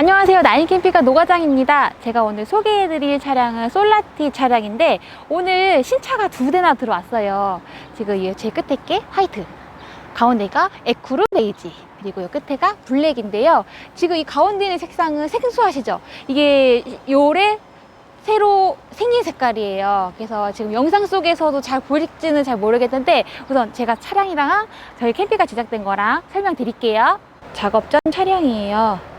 안녕하세요. 나인캠핑카 노과장입니다. 제가 오늘 소개해드릴 차량은 솔라티 차량인데 오늘 신차가 두 대나 들어왔어요. 지금 이제 끝에 게 화이트, 가운데가 에쿠르 베이지, 그리고 이 끝에가 블랙인데요. 지금 이 가운데 있는 색상은 생소하시죠? 이게 요래 새로 생긴 색깔이에요. 그래서 지금 영상 속에서도 잘 보일지는 잘 모르겠는데 우선 제가 차량이랑 저희 캠핑카 제작된 거랑 설명드릴게요. 작업 전 차량이에요.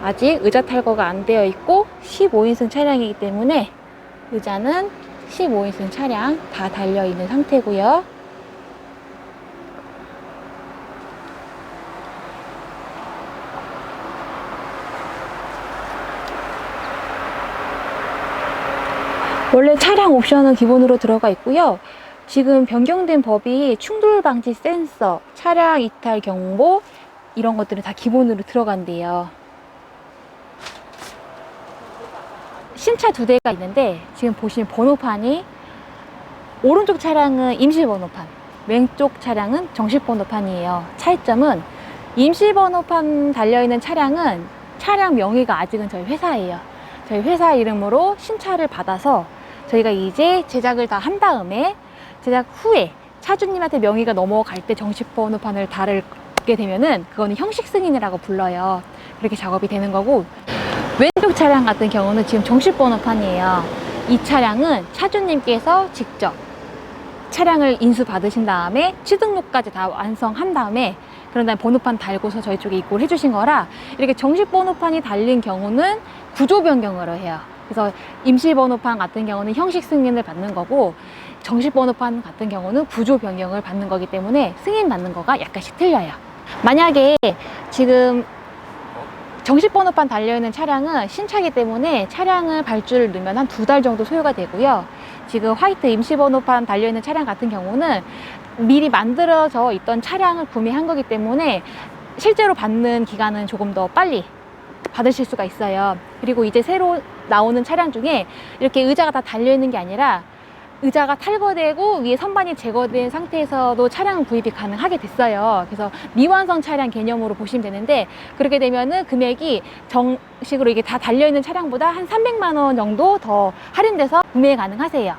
아직 의자 탈거가 안 되어 있고 15인승 차량이기 때문에 의자는 15인승 차량 다 달려 있는 상태고요. 원래 차량 옵션은 기본으로 들어가 있고요. 지금 변경된 법이 충돌 방지 센서, 차량 이탈 경보 이런 것들은 다 기본으로 들어간대요. 신차 두 대가 있는데 지금 보시면 번호판이 오른쪽 차량은 임시 번호판, 왼쪽 차량은 정식 번호판이에요. 차이점은 임시 번호판 달려 있는 차량은 차량 명의가 아직은 저희 회사예요. 저희 회사 이름으로 신차를 받아서 저희가 이제 제작을 다 한 다음에 제작 후에 차주님한테 명의가 넘어갈 때 정식 번호판을 다르게 되면은 그거는 형식 승인이라고 불러요. 그렇게 작업이 되는 거고 왼쪽 차량 같은 경우는 지금 정식 번호판이에요. 이 차량은 차주님께서 직접 차량을 인수 받으신 다음에 취등록까지 다 완성한 다음에 그런 다음에 번호판 달고서 저희 쪽에 입고를 해주신 거라 이렇게 정식 번호판이 달린 경우는 구조 변경으로 해요. 그래서 임시 번호판 같은 경우는 형식 승인을 받는 거고 정식 번호판 같은 경우는 구조 변경을 받는 거기 때문에 승인 받는 거가 약간씩 틀려요. 만약에 지금 정식 번호판 달려있는 차량은 신차기 때문에 차량을 발주를 넣으면 한 두 달 정도 소요가 되고요. 지금 화이트 임시 번호판 달려있는 차량 같은 경우는 미리 만들어져 있던 차량을 구매한 거기 때문에 실제로 받는 기간은 조금 더 빨리 받으실 수가 있어요. 그리고 이제 새로 나오는 차량 중에 이렇게 의자가 다 달려있는 게 아니라 의자가 탈거되고 위에 선반이 제거된 상태에서도 차량 구입이 가능하게 됐어요. 그래서 미완성 차량 개념으로 보시면 되는데 그렇게 되면은 금액이 정식으로 이게 다 달려 있는 차량보다 한 300만 원 정도 더 할인돼서 구매 가능하세요.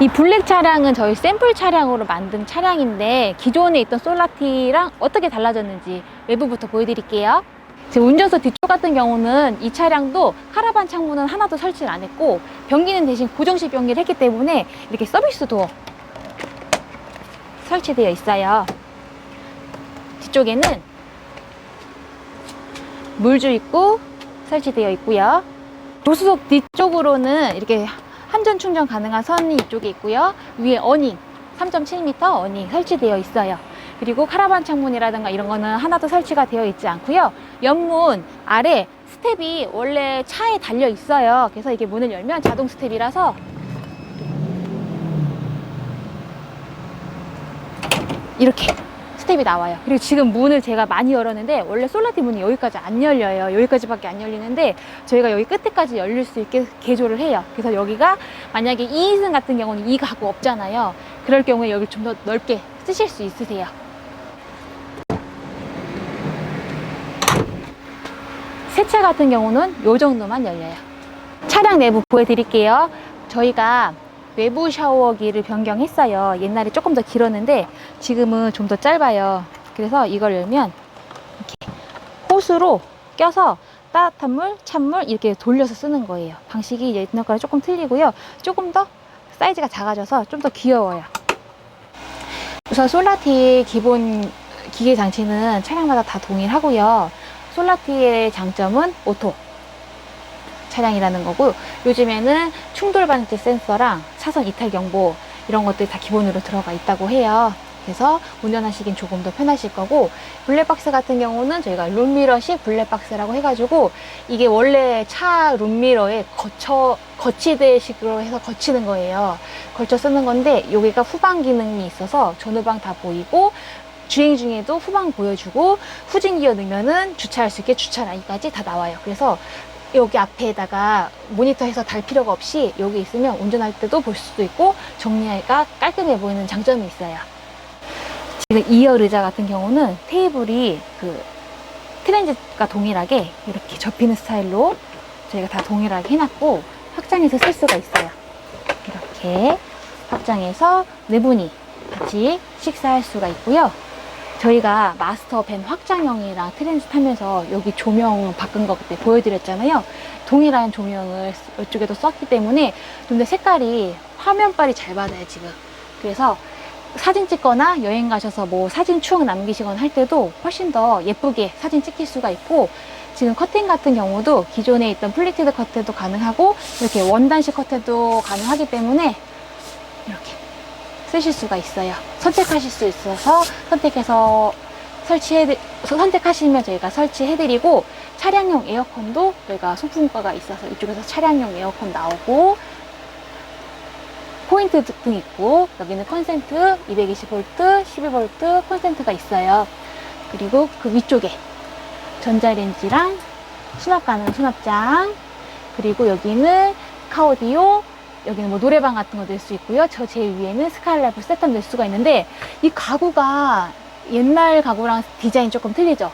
이 블랙 차량은 저희 샘플 차량으로 만든 차량인데 기존에 있던 솔라티랑 어떻게 달라졌는지 외부부터 보여드릴게요. 지금 운전석 뒤쪽 같은 경우는 이 차량도 카라반 창문은 하나도 설치를 안 했고 변기는 대신 고정식 변기를 했기 때문에 이렇게 서비스 도어 설치되어 있어요. 뒤쪽에는 물주 입구 설치되어 있고요. 조수석 뒤쪽으로는 이렇게 한전 충전 가능한 선이 이쪽에 있고요. 위에 어닝 3.7m 어닝 설치되어 있어요. 그리고 카라반 창문이라든가 이런 거는 하나도 설치가 되어 있지 않고요. 옆문 아래 스텝이 원래 차에 달려 있어요. 그래서 이게 문을 열면 자동 스텝이라서 이렇게 스텝이 나와요. 그리고 지금 문을 제가 많이 열었는데 원래 솔라티 문이 여기까지 안 열려요. 여기까지밖에 안 열리는데 저희가 여기 끝에까지 열릴 수 있게 개조를 해요. 그래서 여기가 만약에 2인승 같은 경우는 이 가구 없잖아요. 그럴 경우에 여기 좀 더 넓게 쓰실 수 있으세요. 세차 같은 경우는 이 정도만 열려요. 차량 내부 보여드릴게요. 저희가 외부 샤워기를 변경했어요. 옛날에 조금 더 길었는데 지금은 좀 더 짧아요. 그래서 이걸 열면 이렇게 호스로 껴서 따뜻한 물, 찬물 이렇게 돌려서 쓰는 거예요. 방식이 옛날 거랑 조금 틀리고요. 조금 더 사이즈가 작아져서 좀 더 귀여워요. 우선 솔라티의 기본 기계 장치는 차량마다 다 동일하고요. 솔라티의 장점은 오토 차량이라는 거고 요즘에는 충돌 방지 센서랑 차선 이탈 경보 이런 것들이 다 기본으로 들어가 있다고 해요. 그래서 운전하시긴 조금 더 편하실 거고 블랙박스 같은 경우는 저희가 룸미러식 블랙박스라고 해가지고 이게 원래 차 룸미러에 거쳐 거치대식으로 해서 거치는 거예요. 걸쳐 쓰는 건데 여기가 후방 기능이 있어서 전후방 다 보이고 주행 중에도 후방 보여주고 후진 기어 넣으면은 주차할 수 있게 주차 라인까지 다 나와요. 그래서 여기 앞에다가 모니터해서 달 필요가 없이 여기 있으면 운전할 때도 볼 수도 있고 정리하기가 깔끔해 보이는 장점이 있어요. 지금 2열 의자 같은 경우는 테이블이 그 트렌즈가 동일하게 이렇게 접히는 스타일로 저희가 다 동일하게 해놨고 확장해서 쓸 수가 있어요. 이렇게 확장해서 네 분이 같이 식사할 수가 있고요. 저희가 마스터 밴 확장형이랑 트렌즈 타면서 여기 조명 바꾼 거 그때 보여드렸잖아요. 동일한 조명을 이쪽에도 썼기 때문에 좀 더 색깔이 화면빨이 잘 받아요, 지금. 그래서 사진 찍거나 여행 가셔서 뭐 사진 추억 남기시거나 할 때도 훨씬 더 예쁘게 사진 찍힐 수가 있고 지금 커튼 같은 경우도 기존에 있던 플리티드 커튼도 가능하고 이렇게 원단식 커튼도 가능하기 때문에 이렇게 쓰실 수가 있어요. 선택하실 수 있어서 선택해서 설치해 선택하시면 저희가 설치해드리고 차량용 에어컨도 저희가 소품과가 있어서 이쪽에서 차량용 에어컨 나오고 포인트 등 있고 여기는 컨센트 220V, 12V 컨센트가 있어요. 그리고 그 위쪽에 전자레인지랑 수납 가능 수납장 그리고 여기는 카오디오 여기는 뭐 노래방 같은 거낼수 있고요. 저 제일 위에는 스카이라이프 세탁 낼 수가 있는데 이 가구가 옛날 가구랑 디자인 조금 틀리죠.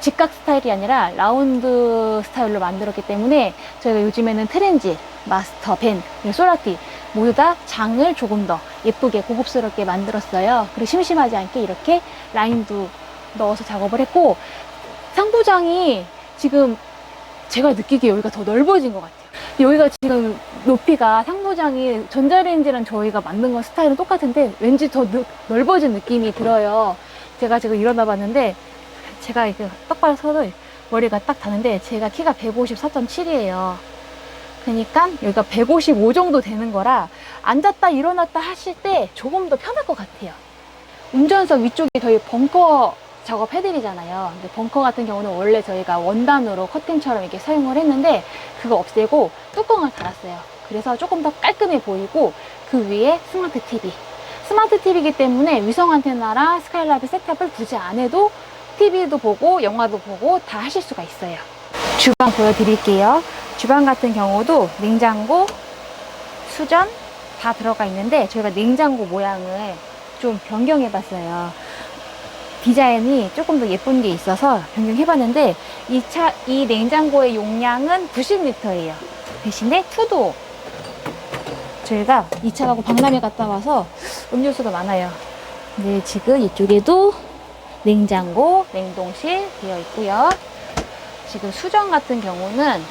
직각 스타일이 아니라 라운드 스타일로 만들었기 때문에 저희가 요즘에는 트렌지, 마스터, 벤, 소라티 모두 다 장을 조금 더 예쁘게 고급스럽게 만들었어요. 그리고 심심하지 않게 이렇게 라인도 넣어서 작업을 했고 상부장이 지금 제가 느끼기에 여기가 더 넓어진 것 같아요. 여기가 지금 높이가 상부장이 전자레인지랑 저희가 만든 거 스타일은 똑같은데 왠지 더 넓- 넓어진 느낌이 들어요. 제가 지금 일어나 봤는데 제가 이렇게 똑바로 서도 머리가 딱 닿는데 제가 키가 154.7이에요. 그러니까 여기가 155 정도 되는 거라 앉았다 일어났다 하실 때 조금 더 편할 것 같아요. 운전석 위쪽에 저희 벙커 작업해드리잖아요. 근데 벙커 같은 경우는 원래 저희가 원단으로 커튼처럼 이렇게 사용을 했는데 그거 없애고 뚜껑을 달았어요. 그래서 조금 더 깔끔해 보이고 그 위에 스마트 TV. 스마트 TV이기 때문에 위성 안테나랑 스카이라이트 셋업을 굳이 안 해도 TV도 보고 영화도 보고 다 하실 수가 있어요. 주방 보여드릴게요. 주방 같은 경우도 냉장고, 수전 다 들어가 있는데 저희가 냉장고 모양을 좀 변경해 봤어요. 디자인이 조금 더 예쁜 게 있어서 변경해봤는데 이 차, 이 냉장고의 용량은 90리터예요. 대신에 투도 저희가 이차 가고 박람회 갔다 와서 음료수가 많아요. 근데 지금 이쪽에도 냉장고, 냉동실 되어 있고요. 지금 수전 같은 경우는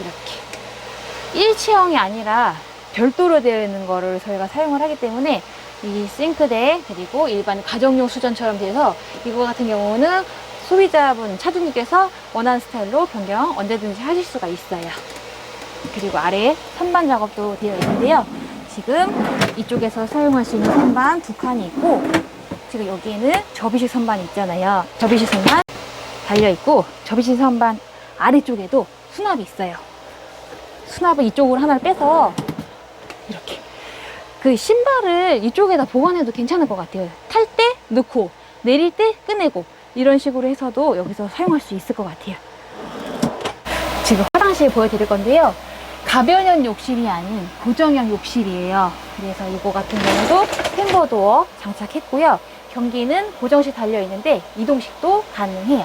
이렇게 일체형이 아니라 별도로 되어 있는 거를 저희가 사용을 하기 때문에 이 싱크대 그리고 일반 가정용 수전처럼 돼서 이거 같은 경우는 소비자분 차주님께서 원하는 스타일로 변경 언제든지 하실 수가 있어요. 그리고 아래에 선반 작업도 되어 있는데요. 지금 이쪽에서 사용할 수 있는 선반 두 칸이 있고 지금 여기에는 접이식 선반이 있잖아요. 접이식 선반 달려 있고 접이식 선반 아래쪽에도 수납이 있어요. 수납을 이쪽으로 하나를 빼서 그 신발을 이쪽에다 보관해도 괜찮을 것 같아요. 탈 때 넣고 내릴 때 꺼내고 이런 식으로 해서도 여기서 사용할 수 있을 것 같아요. 지금 화장실 보여드릴 건데요. 가변형 욕실이 아닌 고정형 욕실이에요. 그래서 이거 같은 경우도 템버도어 장착했고요. 변기는 고정식 달려 있는데 이동식도 가능해요.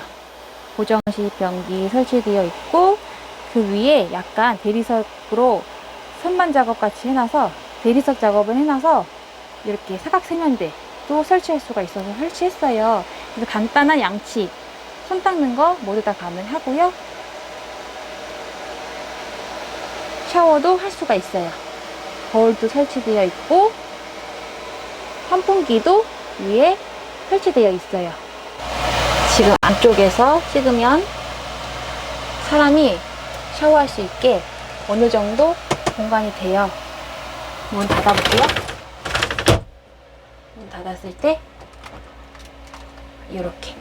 고정식 변기 설치되어 있고 그 위에 약간 대리석으로 선반 작업 같이 해놔서 대리석 작업을 해놔서 이렇게 사각 세면대도 설치할 수가 있어서 설치했어요. 그래서 간단한 양치, 손 닦는 거 모두 다 가능하고요. 샤워도 할 수가 있어요. 거울도 설치되어 있고 환풍기도 위에 설치되어 있어요. 지금 안쪽에서 찍으면 사람이 샤워할 수 있게 어느 정도 공간이 돼요. 문 닫아볼게요. 문 닫았을 때 이렇게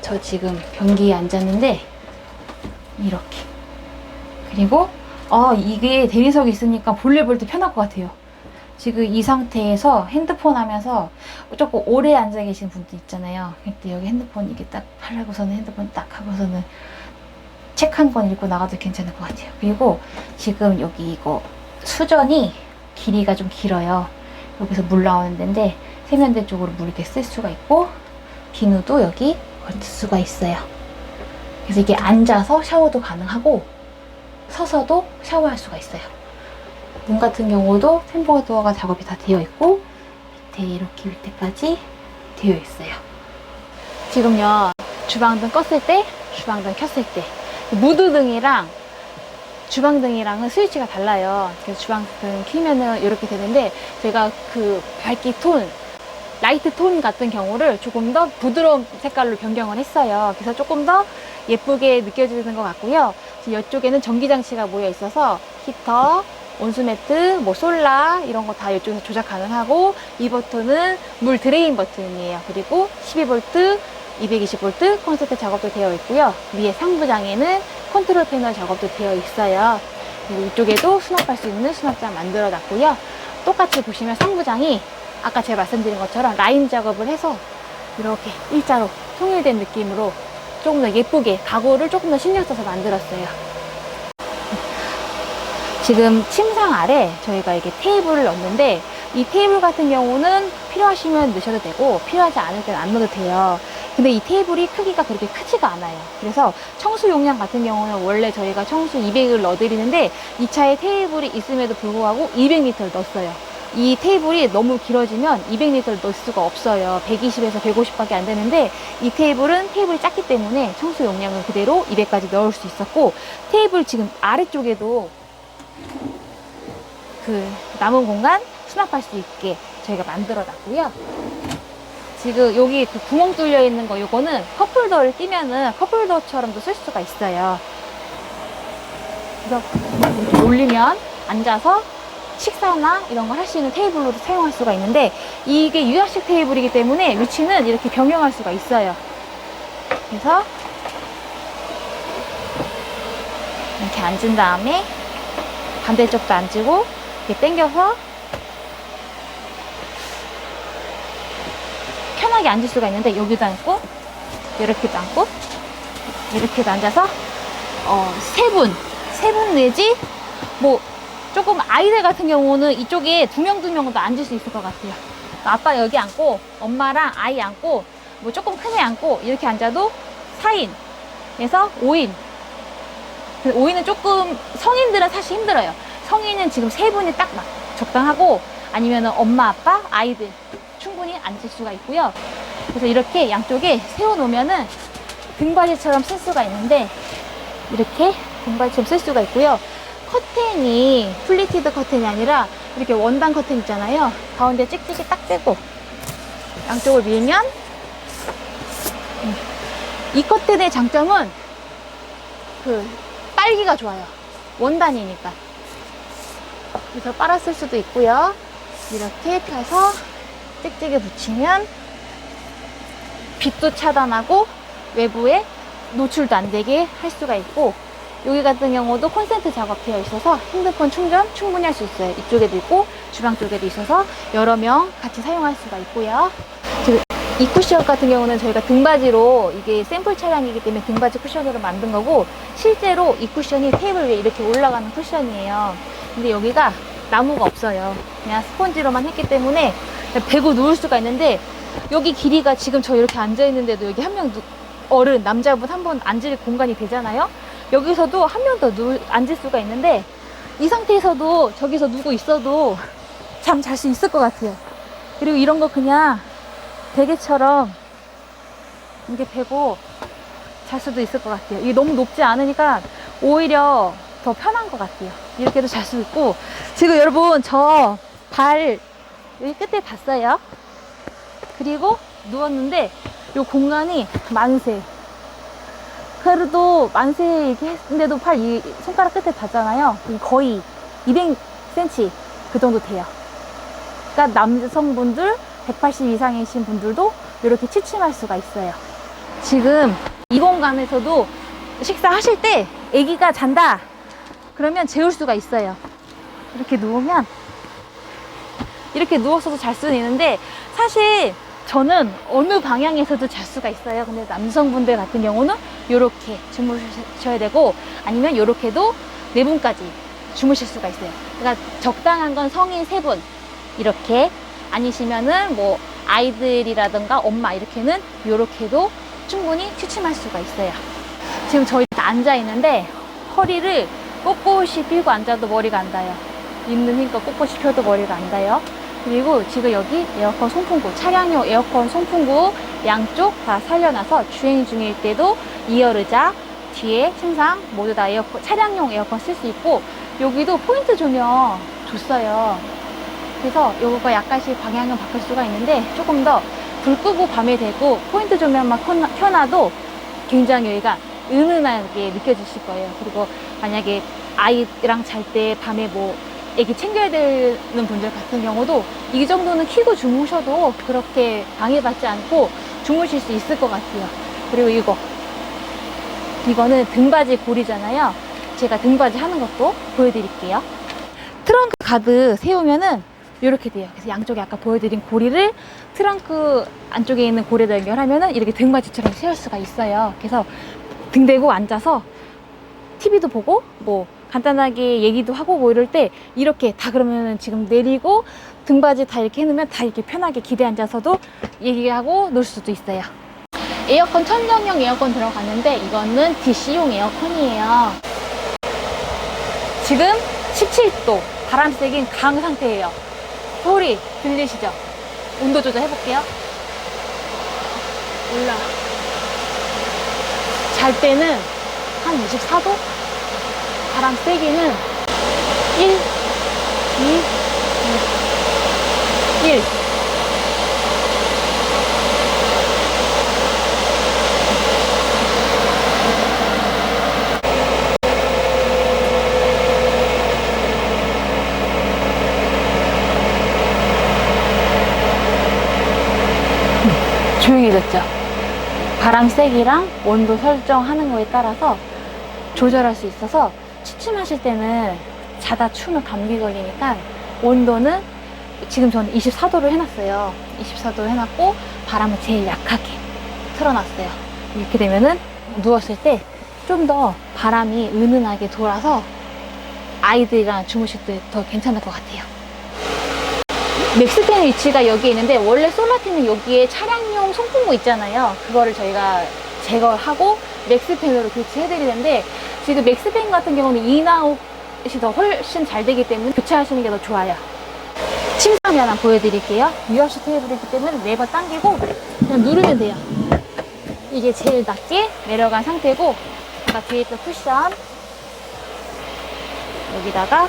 저 지금 변기에 앉았는데 이렇게 그리고 아 이게 대리석이 있으니까 볼일 볼 때 편할 것 같아요. 지금 이 상태에서 핸드폰 하면서 조금 오래 앉아 계신 분들 있잖아요. 그때 여기 핸드폰 이게 딱 하려고서는 핸드폰 딱 하고서는 책 한 권 읽고 나가도 괜찮을 것 같아요. 그리고 지금 여기 이거 수전이 길이가 좀 길어요. 여기서 물 나오는 데인데 세면대 쪽으로 물 이렇게 쓸 수가 있고 비누도 여기 걸칠 수가 있어요. 그래서 이게 앉아서 샤워도 가능하고 서서도 샤워할 수가 있어요. 문 같은 경우도 템버 도어가 작업이 다 되어 있고 밑에 이렇게 밑에까지 되어 있어요. 지금요 주방등 껐을 때, 주방등 켰을 때 무드등이랑 주방등이랑은 스위치가 달라요. 그래서 주방등 키면은 이렇게 되는데 제가 그 밝기 톤 라이트 톤 같은 경우를 조금 더 부드러운 색깔로 변경을 했어요. 그래서 조금 더 예쁘게 느껴지는 것 같고요. 지금 이쪽에는 전기장치가 모여 있어서 히터, 온수매트, 뭐 솔라 이런 거 다 이쪽에서 조작 가능하고 이 버튼은 물 드레인 버튼이에요. 그리고 12V, 220V 콘센트 작업도 되어 있고요. 위에 상부장에는 컨트롤 패널 작업도 되어 있어요. 그리고 이쪽에도 수납할 수 있는 수납장 만들어 놨고요. 똑같이 보시면 상부장이 아까 제가 말씀드린 것처럼 라인 작업을 해서 이렇게 일자로 통일된 느낌으로 조금 더 예쁘게 가구를 조금 더 신경 써서 만들었어요. 지금 침상 아래 저희가 이게 테이블을 넣는데 이 테이블 같은 경우는 필요하시면 넣으셔도 되고 필요하지 않을 때는 안 넣어도 돼요. 근데 이 테이블이 크기가 그렇게 크지가 않아요. 그래서 청수 용량 같은 경우는 원래 저희가 청수 200을 넣어드리는데 이 차에 테이블이 있음에도 불구하고 200리터를 넣었어요. 이 테이블이 너무 길어지면 200리터를 넣을 수가 없어요. 120에서 150밖에 안 되는데 이 테이블은 테이블이 작기 때문에 청수 용량은 그대로 200까지 넣을 수 있었고 테이블 지금 아래쪽에도 그 남은 공간 수납할 수 있게 저희가 만들어 놨고요. 지금 여기 그 구멍 뚫려 있는 거 요거는 컵홀더를 끼면은 컵홀더처럼도 쓸 수가 있어요. 그래서 이렇게 올리면 앉아서 식사나 이런 걸 할 수 있는 테이블로도 사용할 수가 있는데 이게 유야식 테이블이기 때문에 위치는 이렇게 변경할 수가 있어요. 그래서 이렇게 앉은 다음에 반대쪽도 앉고 이렇게 당겨서 편하게 앉을 수가 있는데 여기도 앉고 이렇게도 앉고 이렇게도 앉아서 어, 세 분, 세 분 내지 뭐 조금 아이들 같은 경우는 이쪽에 두 명 두 명도 앉을 수 있을 것 같아요. 아빠 여기 앉고 엄마랑 아이 앉고 뭐 조금 큰 애 앉고 이렇게 앉아도 4인 에서 5인 5인은 조금 성인들은 사실 힘들어요. 성인은 지금 세 분이 딱막 적당하고 아니면 엄마 아빠 아이들 앉을 수가 있고요. 그래서 이렇게 양쪽에 세워놓으면은 등받이처럼 쓸 수가 있는데 이렇게 등받이처럼 쓸 수가 있고요. 커튼이 플리티드 커튼이 아니라 이렇게 원단 커튼 있잖아요. 가운데 찍찍이 딱 떼고 양쪽을 밀면 음. 이 커튼의 장점은 그 빨기가 좋아요. 원단이니까. 그래서 빨았을 수도 있고요. 이렇게 펴서 찍찍이 붙이면 빛도 차단하고 외부에 노출도 안 되게 할 수가 있고 여기 같은 경우도 콘센트 작업되어 있어서 핸드폰 충전 충분히 할 수 있어요. 이쪽에도 있고 주방 쪽에도 있어서 여러 명 같이 사용할 수가 있고요. 이 쿠션 같은 경우는 저희가 등받이로 이게 샘플 차량이기 때문에 등받이 쿠션으로 만든 거고 실제로 이 쿠션이 테이블 위에 이렇게 올라가는 쿠션이에요. 근데 여기가 나무가 없어요. 그냥 스펀지로만 했기 때문에 베고 누울 수가 있는데 여기 길이가 지금 저 이렇게 앉아 있는데도 여기 한 명 어른 남자분 한 번 앉을 공간이 되잖아요. 여기서도 한 명 더 앉을 수가 있는데 이 상태에서도 저기서 누구 있어도 잠 잘 수 있을 것 같아요. 그리고 이런 거 그냥 베개처럼 이렇게 베고 잘 수도 있을 것 같아요. 이게 너무 높지 않으니까 오히려 더 편한 것 같아요. 이렇게도 잘 수 있고 지금 여러분 저발 여기 끝에 닿어요. 그리고 누웠는데 이 공간이 만세. 그래도 만세 이렇게 했는데도 팔 이 손가락 끝에 닿잖아요. 거의 200cm 그 정도 돼요. 그러니까 남성분들 180 이상이신 분들도 이렇게 취침할 수가 있어요. 지금 이 공간에서도 식사하실 때 아기가 잔다. 그러면 재울 수가 있어요. 이렇게 누우면 이렇게 누워서도 잘 수는 있는데 사실 저는 어느 방향에서도 잘 수가 있어요. 근데 남성분들 같은 경우는 이렇게 주무셔야 되고 아니면 이렇게도 네 분까지 주무실 수가 있어요. 그러니까 적당한 건 성인 세 분 이렇게 아니시면은 뭐 아이들이라든가 엄마 이렇게는 이렇게도 충분히 취침할 수가 있어요. 지금 저희 앉아 있는데 허리를 꼿꼿이 펴고 앉아도 머리가 안 닿아요. 있는 힘껏 꼿꼿이 펴도 머리가 안 닿아요. 그리고 지금 여기 에어컨 송풍구, 차량용 에어컨 송풍구 양쪽 다 살려놔서 주행 중일 때도 2열 의자, 뒤에 침상 모두 다 에어컨, 차량용 에어컨 쓸 수 있고 여기도 포인트 조명 줬어요. 그래서 요거 약간씩 방향은 바꿀 수가 있는데 조금 더 불 끄고 밤에 되고 포인트 조명만 켜놔- 켜놔도 굉장히 여기가 은은하게 느껴지실 거예요. 그리고 만약에 아이랑 잘 때 밤에 뭐 애기 챙겨야 되는 분들 같은 경우도 이 정도는 키고 주무셔도 그렇게 방해받지 않고 주무실 수 있을 것 같아요. 그리고 이거 이거는 등받이 고리잖아요. 제가 등받이 하는 것도 보여드릴게요. 트렁크 가드 세우면은 이렇게 돼요. 그래서 양쪽에 아까 보여드린 고리를 트렁크 안쪽에 있는 고리에다 연결하면은 이렇게 등받이처럼 세울 수가 있어요. 그래서 등 대고 앉아서 TV도 보고 뭐 간단하게 얘기도 하고 뭐 이럴 때 이렇게 다 그러면은 지금 내리고 등받이 다 이렇게 해놓으면 다 이렇게 편하게 기대 앉아서도 얘기하고 놀 수도 있어요. 에어컨 천정형 에어컨 들어갔는데 이거는 DC용 에어컨이에요. 지금 17도 바람 세긴 강 상태예요. 소리 들리시죠? 온도 조절 해볼게요. 올라. 잘 때는 한 24도? 바람 세기는 1, 2, 1. 1. 조용해졌죠? 바람 세기랑 온도 설정하는 거에 따라서 조절할 수 있어서 취침하실 때는 자다 추우면 감기 걸리니까 온도는 지금 저는 24도로 해놨어요. 24도로 해놨고 바람은 제일 약하게 틀어놨어요. 이렇게 되면은 누웠을 때 좀 더 바람이 은은하게 돌아서 아이들이랑 주무실 때 더 괜찮을 것 같아요. 맥스팬 위치가 여기에 있는데 원래 솔라티는 여기에 차량용 송풍구 있잖아요. 그거를 저희가 제거하고 맥스팬으로 교체해드리는데 지금 맥스팬 같은 경우는 인아웃이 더 훨씬 잘 되기 때문에 교체하시는 게 더 좋아요. 침상이 하나 보여드릴게요. 유압식 테이블이기 때문에 네버 당기고 그냥 누르면 돼요. 이게 제일 낮게 내려간 상태고 아까 뒤에 있던 쿠션 여기다가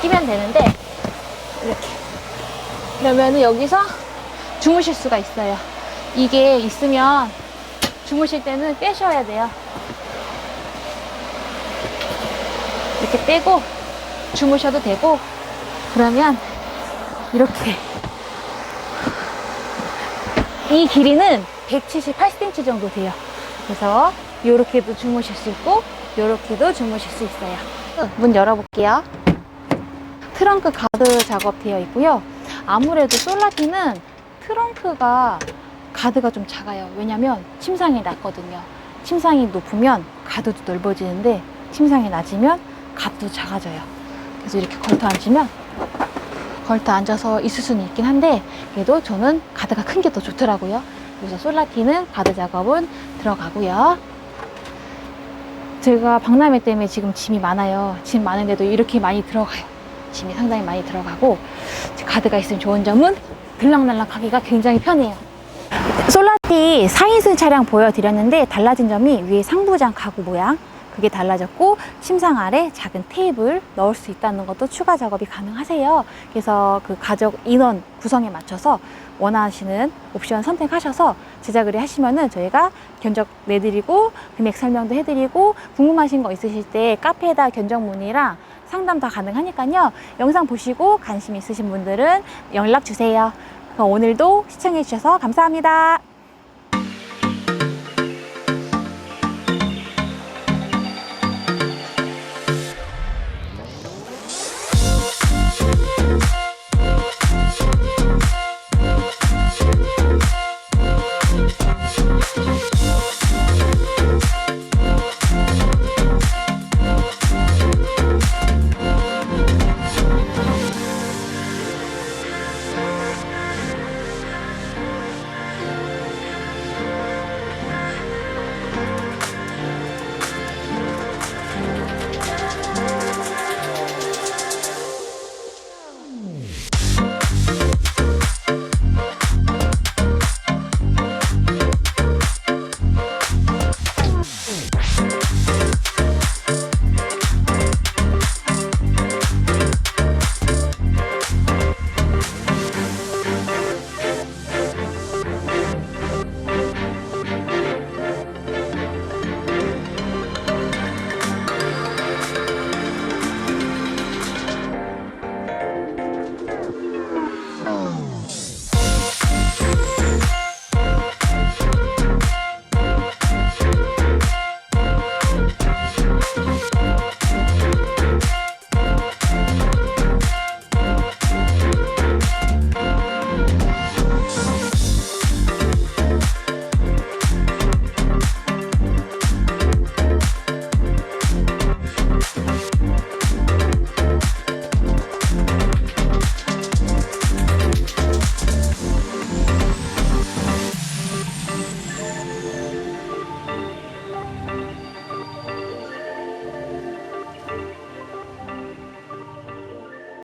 끼면 되는데 이렇게 그러면은 여기서 주무실 수가 있어요 이게 있으면 주무실 때는 빼셔야 돼요. 이렇게 빼고 주무셔도 되고 그러면 이렇게 이 길이는 178cm 정도 돼요. 그래서 이렇게도 주무실 수 있고 이렇게도 주무실 수 있어요. 문 열어볼게요. 트렁크 가드 작업 되어 있고요. 아무래도 솔라티는 트렁크가 가드가 좀 작아요. 왜냐면 침상이 낮거든요. 침상이 높으면 가드도 넓어지는데 침상이 낮으면 가드도 작아져요. 그래서 이렇게 걸터 앉으면 걸터 앉아서 있을 수는 있긴 한데 그래도 저는 가드가 큰 게 더 좋더라고요. 그래서 솔라티는 가드 작업은 들어가고요. 제가 박람회 때문에 지금 짐이 많아요. 짐 많은데도 이렇게 많이 들어가요. 짐이 상당히 많이 들어가고 가드가 있으면 좋은 점은 들락날락 하기가 굉장히 편해요. 솔라티 4인승 차량 보여드렸는데 달라진 점이 위에 상부장 가구 모양 그게 달라졌고 침상 아래 작은 테이블 넣을 수 있다는 것도 추가 작업이 가능하세요. 그래서 그 가족 인원 구성에 맞춰서 원하시는 옵션 선택하셔서 제작을 하시면은 저희가 견적 내드리고 금액 설명도 해드리고 궁금하신 거 있으실 때 카페에다 견적 문의랑 상담 다 가능하니까요. 영상 보시고 관심 있으신 분들은 연락 주세요. 오늘도 시청해 주셔서 감사합니다.